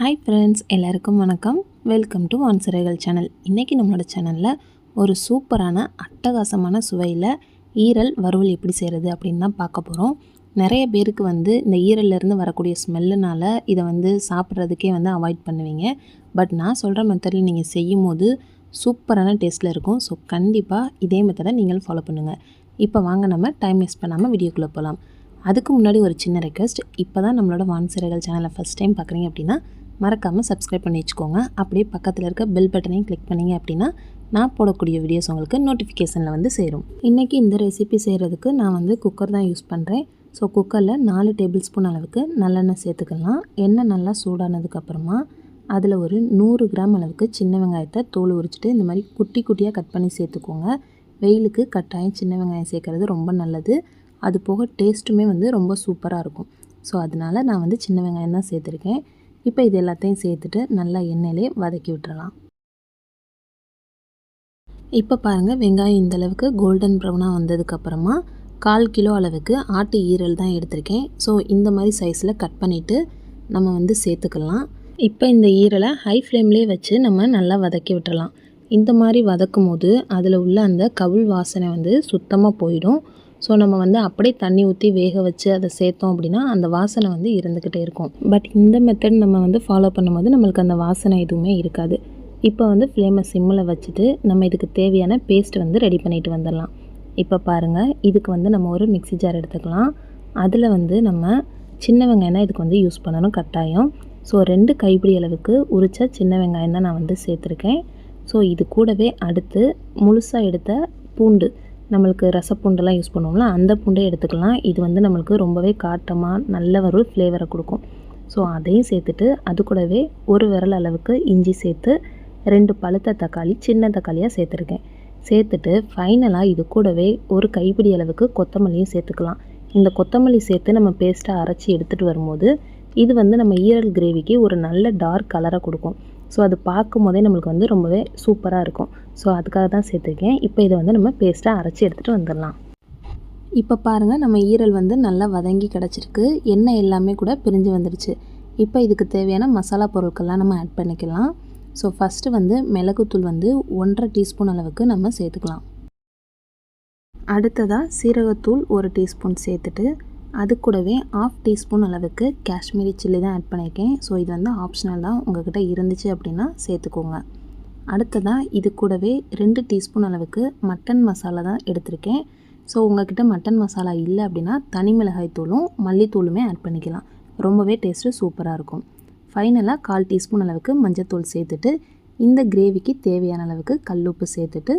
Hi friends எல்லாருக்கும் வணக்கம். Welcome to வான்சிறைகள் channel இன்றைக்கி நம்மளோட சேனலில் ஒரு சூப்பரான அட்டகாசமான சுவையில் ஈரல் வறுவல் எப்படி செய்கிறது அப்படின்னு தான் பார்க்க போகிறோம் நிறைய பேருக்கு வந்து இந்த ஈரல்லேருந்து வரக்கூடிய ஸ்மெல்லுனால இதை வந்து சாப்பிட்றதுக்கே வந்து அவாய்ட் பண்ணுவீங்க. பட் நான் சொல்கிற மெத்தடில் நீங்கள் செய்யும் போது சூப்பரான டேஸ்ட்டில் இருக்கும். ஸோ கண்டிப்பாக இதே மெத்தடை நீங்கள் ஃபாலோ பண்ணுங்கள் இப்போ வாங்க நம்ம டைம் வேஸ்ட் பண்ணாமல் வீடியோக்குள்ளே போகலாம் அதுக்கு முன்னாடி ஒரு சின்ன ரெக்வஸ்ட் இப்போ தான் நம்மளோட வான்சிறைகள் சேனலை ஃபஸ்ட் டைம் பார்க்குறீங்க அப்படின்னா மறக்காமல் சப்ஸ்கிரைப் பண்ணி வச்சுக்கோங்க. அப்படியே பக்கத்தில் இருக்க பெல் பட்டனையும் கிளிக் பண்ணிங்க அப்படின்னா நான் போடக்கூடிய வீடியோஸ் உங்களுக்கு நோட்டிஃபிகேஷனில் வந்து சேரும். இன்றைக்கி இந்த ரெசிபி செய்கிறதுக்கு நான் வந்து குக்கர் தான் யூஸ் பண்ணுறேன் ஸோ குக்கரில் நாலு டேபிள் ஸ்பூன் அளவுக்கு நல்லெண்ணெய் சேர்த்துக்கலாம். எண்ணெய் நல்லா சூடானதுக்கப்புறமா அதில் ஒரு நூறு கிராம் அளவுக்கு சின்ன வெங்காயத்தை தோல் உரிச்சிட்டு இந்த மாதிரி குட்டி குட்டியாக கட் பண்ணி சேர்த்துக்கோங்க. வெயிலுக்கு கட்டாயம் சின்ன வெங்காயம் சேர்க்குறது ரொம்ப நல்லது. அது போக டேஸ்ட்டுமே வந்து ரொம்ப சூப்பராக இருக்கும். ஸோ அதனால் நான் வந்து சின்ன வெங்காயம் தான் சேர்த்துருக்கேன். இப்போ இது எல்லாத்தையும் சேர்த்துட்டு நல்லா எண்ணெயிலே வதக்கி விட்டுறலாம். இப்போ பாருங்கள் வெங்காயம் இந்த அளவுக்கு கோல்டன் ப்ரௌனாக வந்ததுக்கப்புறமா கால் கிலோ அளவுக்கு ஆட்டு ஈரல் தான் எடுத்திருக்கேன். ஸோ இந்த மாதிரி சைஸில் கட் பண்ணிவிட்டு நம்ம வந்து சேர்த்துக்கலாம். இப்போ இந்த ஈரலை ஹை ஃப்ளேம்லேயே வச்சு நம்ம நல்லா வதக்கி விட்டுறலாம். இந்த மாதிரி வதக்கும் போது அதில் உள்ள அந்த கவுள் வாசனை வந்து சுத்தமாக போயிடும். ஸோ நம்ம வந்து அப்படியே தண்ணி ஊற்றி வேக வச்சு அதை சேர்த்தோம் அப்படின்னா அந்த வாசனை வந்து இருந்துக்கிட்டே இருக்கும். பட் இந்த மெத்தட் நம்ம வந்து ஃபாலோ பண்ணும்போது நம்மளுக்கு அந்த வாசனை எதுவுமே இருக்காது. இப்போ வந்து ஃப்ளேமை சிம்மில் வச்சுட்டு நம்ம இதுக்கு தேவையான பேஸ்ட் வந்து ரெடி பண்ணிட்டு வந்துடலாம். இப்போ பாருங்கள் இதுக்கு வந்து நம்ம ஒரு மிக்சி ஜார் எடுத்துக்கலாம். அதில் வந்து நம்ம சின்ன வெங்காயம்னா இதுக்கு வந்து யூஸ் பண்ணணும் கட்டாயம். ஸோ ரெண்டு கைப்பிடி அளவுக்கு உரித்த சின்ன வெங்காயம் தான் நான் வந்து சேர்த்துருக்கேன். ஸோ இது கூடவே அடுத்து முழுசாக எடுத்த பூண்டு. நம்மளுக்கு ரசப்பூண்டெல்லாம் யூஸ் பண்ணுவோம்ல அந்த பூண்டே எடுத்துக்கலாம். இது வந்து நம்மளுக்கு ரொம்பவே காட்டமாக நல்ல ஒரு ஃப்ளேவரை கொடுக்கும். ஸோ அதையும் சேர்த்துட்டு அது கூடவே ஒரு விரல் அளவுக்கு இஞ்சி சேர்த்து ரெண்டு பழுத்த தக்காளி சின்ன தக்காளியாக சேர்த்துருக்கேன். சேர்த்துட்டு ஃபைனலாக இது கூடவே ஒரு கைப்பிடி அளவுக்கு கொத்தமல்லியும் சேர்த்துக்கலாம். இந்த கொத்தமல்லி சேர்த்து நம்ம பேஸ்ட்டாக அரைச்சி எடுத்துகிட்டு வரும்போது இது வந்து நம்ம ஈரல் கிரேவிக்கு ஒரு நல்ல டார்க் கலரை கொடுக்கும். ஸோ அது பார்க்கும் போதே நம்மளுக்கு வந்து ரொம்பவே சூப்பராக இருக்கும். ஸோ அதுக்காக தான் சேர்த்துருக்கேன். இப்போ இதை வந்து நம்ம பேஸ்ட்டாக அரைச்சி எடுத்துகிட்டு வந்துடலாம். இப்போ பாருங்கள் நம்ம ஈரல் வந்து நல்லா வதங்கி கிடச்சிருக்கு. எண்ணெய் எல்லாமே கூட பிரிஞ்சு வந்துடுச்சு. இப்போ இதுக்கு தேவையான மசாலா பொருட்கள்லாம் நம்ம ஆட் பண்ணிக்கலாம். ஸோ ஃபஸ்ட்டு வந்து மிளகுத்தூள் வந்து ஒன்றரை டீஸ்பூன் அளவுக்கு நம்ம சேர்த்துக்கலாம். அடுத்ததாக சீரகத்தூள் ஒரு டீஸ்பூன் சேர்த்துட்டு அது கூடவே ஆஃப் டீஸ்பூன் அளவுக்கு காஷ்மீரி சில்லி தான் ஆட் பண்ணியிருக்கேன். ஸோ இது வந்து ஆப்ஷனல் தான். உங்கள்கிட்ட இருந்துச்சு அப்படின்னா சேர்த்துக்கோங்க. அடுத்ததாக இது கூடவே ரெண்டு டீஸ்பூன் அளவுக்கு மட்டன் மசாலா தான் எடுத்திருக்கேன். ஸோ உங்கள்கிட்ட மட்டன் மசாலா இல்லை அப்படின்னா தனி மிளகாய் தூளும் மல்லித்தூளுமே ஆட் பண்ணிக்கலாம். ரொம்பவே டேஸ்ட்டு சூப்பராக இருக்கும். ஃபைனலாக கால் டீஸ்பூன் அளவுக்கு மஞ்சத்தூள் சேர்த்துட்டு இந்த கிரேவிக்கு தேவையான அளவுக்கு கல்லுப்பு சேர்த்துட்டு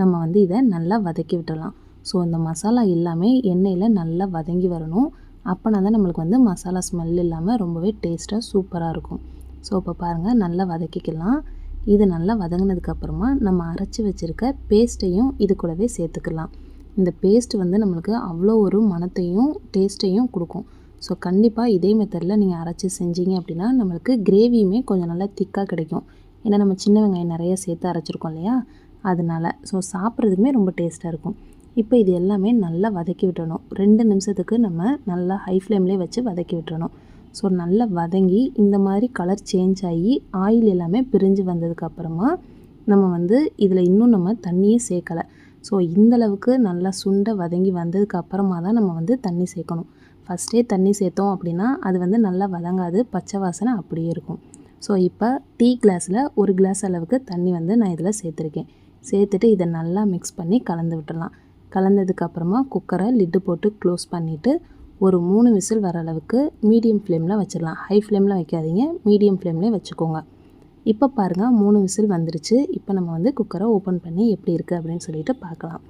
நம்ம வந்து இதை நல்லா வதக்கி விட்டுடலாம். ஸோ அந்த மசாலா எல்லாமே எண்ணெயில் நல்லா வதங்கி வரணும். அப்போனா தான் நம்மளுக்கு வந்து மசாலா ஸ்மெல் இல்லாமல் ரொம்பவே டேஸ்ட்டாக சூப்பராக இருக்கும். ஸோ இப்போ பாருங்கள் நல்லா வதக்கிக்கலாம். இது நல்லா வதங்கினதுக்கப்புறமா நம்ம அரைச்சி வச்சுருக்க பேஸ்ட்டையும் இது கூடவே சேர்த்துக்கலாம். இந்த பேஸ்ட் வந்து நம்மளுக்கு அவ்வளோ ஒரு மனத்தையும் டேஸ்ட்டையும் கொடுக்கும். ஸோ கண்டிப்பாக இதே மெத்தடில் நீங்கள் அரைச்சி செஞ்சீங்க அப்படின்னா நம்மளுக்கு கிரேவியுமே கொஞ்சம் நல்லா திக்காக கிடைக்கும். ஏன்னா நம்ம சின்ன வெங்காயம் நிறைய சேர்த்து அரைச்சிருக்கோம் இல்லையா? அதனால் ஸோ சாப்பிட்றதுக்குமே ரொம்ப டேஸ்ட்டாக இருக்கும். இப்போ இது எல்லாமே நல்லா வதக்கி விட்டுறணும். ரெண்டு நிமிஷத்துக்கு நம்ம நல்லா ஹை ஃப்ளேம்லேயே வச்சு வதக்கி விட்டுறணும். ஸோ நல்லா வதங்கி இந்த மாதிரி கலர் சேஞ்ச் ஆகி ஆயில் எல்லாமே பிரிஞ்சு வந்ததுக்கப்புறமா நம்ம வந்து இதில் இன்னும் நம்ம தண்ணியே சேர்க்கலை. ஸோ இந்தளவுக்கு நல்லா சுண்டை வதங்கி வந்ததுக்கு அப்புறமா தான் நம்ம வந்து தண்ணி சேர்க்கணும். ஃபஸ்ட்டே தண்ணி சேர்த்தோம் அப்படின்னா அது வந்து நல்லா வதங்காது பச்சை வாசனை அப்படியே இருக்கும். ஸோ இப்போ டீ கிளாஸில் ஒரு கிளாஸ் அளவுக்கு தண்ணி வந்து நான் இதில் சேர்த்துருக்கேன். சேர்த்துட்டு இதை நல்லா மிக்ஸ் பண்ணி கலந்து விட்டுடலாம். கலந்ததுக்கப்புறமா குக்கரை லிட்டு போட்டு க்ளோஸ் பண்ணிவிட்டு ஒரு மூணு விசில் வர அளவுக்கு மீடியம் ஃப்ளேமில் வச்சிடலாம். ஹை ஃப்ளேமில் வைக்காதீங்க. மீடியம் ஃப்ளேம்லேயே வச்சுக்கோங்க. இப்போ பாருங்கள் மூணு விசில் வந்துருச்சு. இப்போ நம்ம வந்து குக்கரை ஓப்பன் பண்ணி எப்படி இருக்குது அப்படின்னு சொல்லிட்டு பார்க்கலாம்.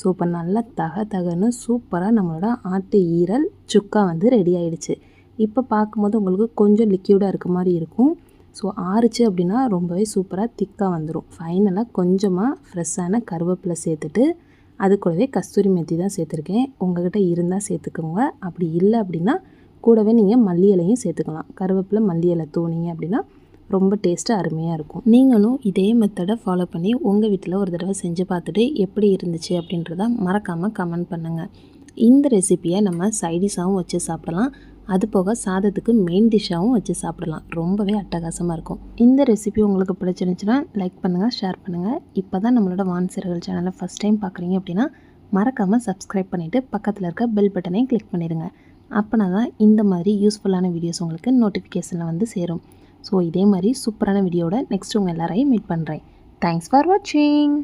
ஸோ இப்போ நல்லா தக தகன்னு சூப்பராக நம்மளோட ஆட்டு ஈரல் சுக்கா வந்து ரெடி ஆகிடுச்சு இப்போ பார்க்கும்போது உங்களுக்கு கொஞ்சம் லிக்யூடாக இருக்க மாதிரி இருக்கும். ஸோ ஆறுச்சு அப்படின்னா ரொம்பவே சூப்பராக திக்காக வந்துடும் ஃபைனலாக கொஞ்சமாக ஃப்ரெஷ்ஷான கருவேப்பிலை சேர்த்துட்டு அது கூடவே கஸ்தூரி மெத்தி தான் சேர்த்துருக்கேன். உங்கள்கிட்ட இருந்தால் சேர்த்துக்கோங்க. அப்படி இல்லை அப்படின்னா கூடவே நீங்கள் மல்லி இலையும் சேர்த்துக்கலாம். கருவேப்பிலை மல்லி இலை தோணிங்க அப்படின்னா ரொம்ப டேஸ்ட்டு அருமையாக இருக்கும். நீங்களும் இதே மெத்தடை ஃபாலோ பண்ணி உங்கள் வீட்டில் ஒரு தடவை செஞ்சு பார்த்துட்டு எப்படி இருந்துச்சு அப்படின்றத மறக்காமல் கமெண்ட் பண்ணுங்கள் இந்த ரெசிப்பியை நம்ம சைடிஷாகவும் வச்சு சாப்பிடலாம். அது போக சாதத்துக்கு மெயின் டிஷ்ஷாகவும் வச்சு சாப்பிடலாம். ரொம்பவே அட்டகாசமாக இருக்கும். இந்த ரெசிபி உங்களுக்கு பிடிச்சிருந்துச்சுன்னா லைக் பண்ணுங்கள் ஷேர் பண்ணுங்கள் இப்போ தான் நம்மளோட வான்சர்கள் சேனலை ஃபஸ்ட் டைம் பார்க்குறீங்க அப்படின்னா மறக்காமல் சப்ஸ்கிரைப் பண்ணிவிட்டு பக்கத்தில் இருக்க பெல் பட்டனையும் கிளிக் பண்ணிடுங்க. அப்போனா தான் இந்த மாதிரி யூஸ்ஃபுல்லான வீடியோஸ் உங்களுக்கு நோட்டிஃபிகேஷனில் வந்து சேரும். ஸோ இதே மாதிரி சூப்பரான வீடியோட நெக்ஸ்ட் உங்கள் எல்லாரையும் மீட் பண்ணுறேன் தேங்க்ஸ் ஃபார் வாட்சிங்